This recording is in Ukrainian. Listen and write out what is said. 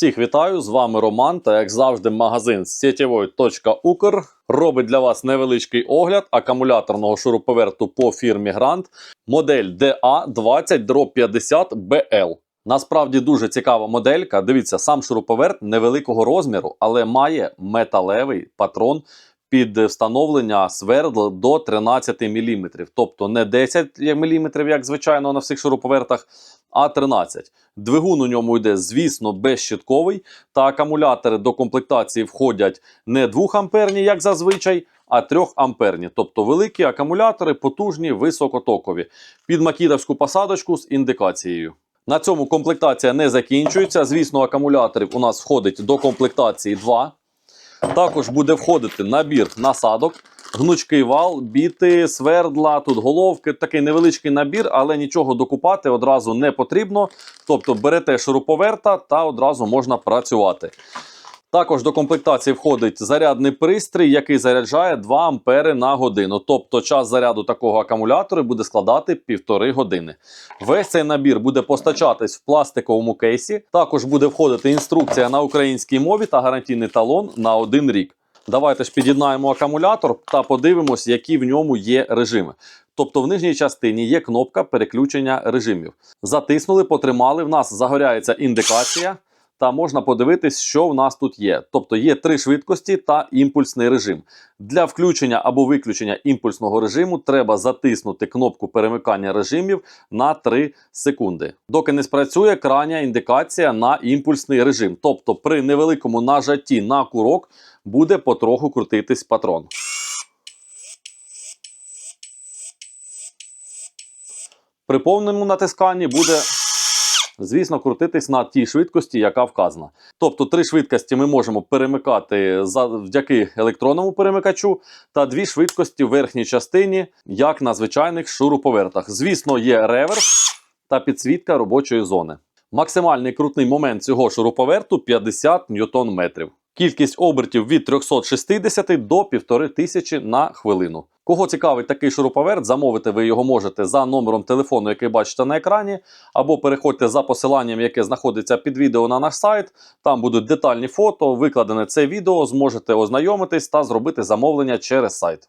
Всіх вітаю! З вами Роман та як завжди, магазин сетєвой.укр робить для вас невеличкий огляд акумуляторного шуруповерту по фірмі Грант. модель DA20-50BL. Насправді дуже цікава моделька. Дивіться, сам шуруповерт невеликого розміру, але має металевий патрон під встановлення свердл до 13 мм. Тобто не 10 мм, як звичайно на всіх шуруповертах, а 13. Двигун у ньому йде, звісно, безщитковий, та акумулятори до комплектації входять не 2 амперні, як зазвичай, а 3 амперні. Тобто великі акумулятори, потужні, високотокові. Під макітовську посадочку з індикацією. На цьому комплектація не закінчується. Звісно, акумуляторів у нас входить до комплектації 2. Також буде входити набір насадок, гнучкий вал, біти, свердла, тут головки. Такий невеличкий набір, але нічого докупати одразу не потрібно. Тобто берете шуруповерта та одразу можна працювати. Також до комплектації входить зарядний пристрій, який заряджає 2 ампери на годину. Тобто час заряду такого акумулятора буде складати півтори години. Весь цей набір буде постачатись в пластиковому кейсі. Також буде входити інструкція на українській мові та гарантійний талон на один рік. Давайте ж під'єднаємо акумулятор та подивимось, які в ньому є режими. Тобто в нижній частині є кнопка переключення режимів. Затиснули, потримали. В нас загоряється індикація та можна подивитись, що в нас тут є. Тобто є три швидкості та імпульсний режим. Для включення або виключення імпульсного режиму треба затиснути кнопку перемикання режимів на 3 секунди. Доки не спрацює крайня індикація на імпульсний режим. Тобто при невеликому нажатті на курок буде потроху крутитись патрон. При повному натисканні буде звісно, крутитись на тій швидкості, яка вказана. Тобто три швидкості ми можемо перемикати завдяки електронному перемикачу, та дві швидкості в верхній частині, як на звичайних шуруповертах. Звісно, є реверс та підсвітка робочої зони. Максимальний крутний момент цього шуруповерту 50 ньютон-метрів. Кількість обертів від 360 до 1500 на хвилину. Кого цікавить такий шуруповерт, замовити ви його можете за номером телефону, який бачите на екрані, або переходьте за посиланням, яке знаходиться під відео на наш сайт. Там будуть детальні фото, викладене це відео, зможете ознайомитись та зробити замовлення через сайт.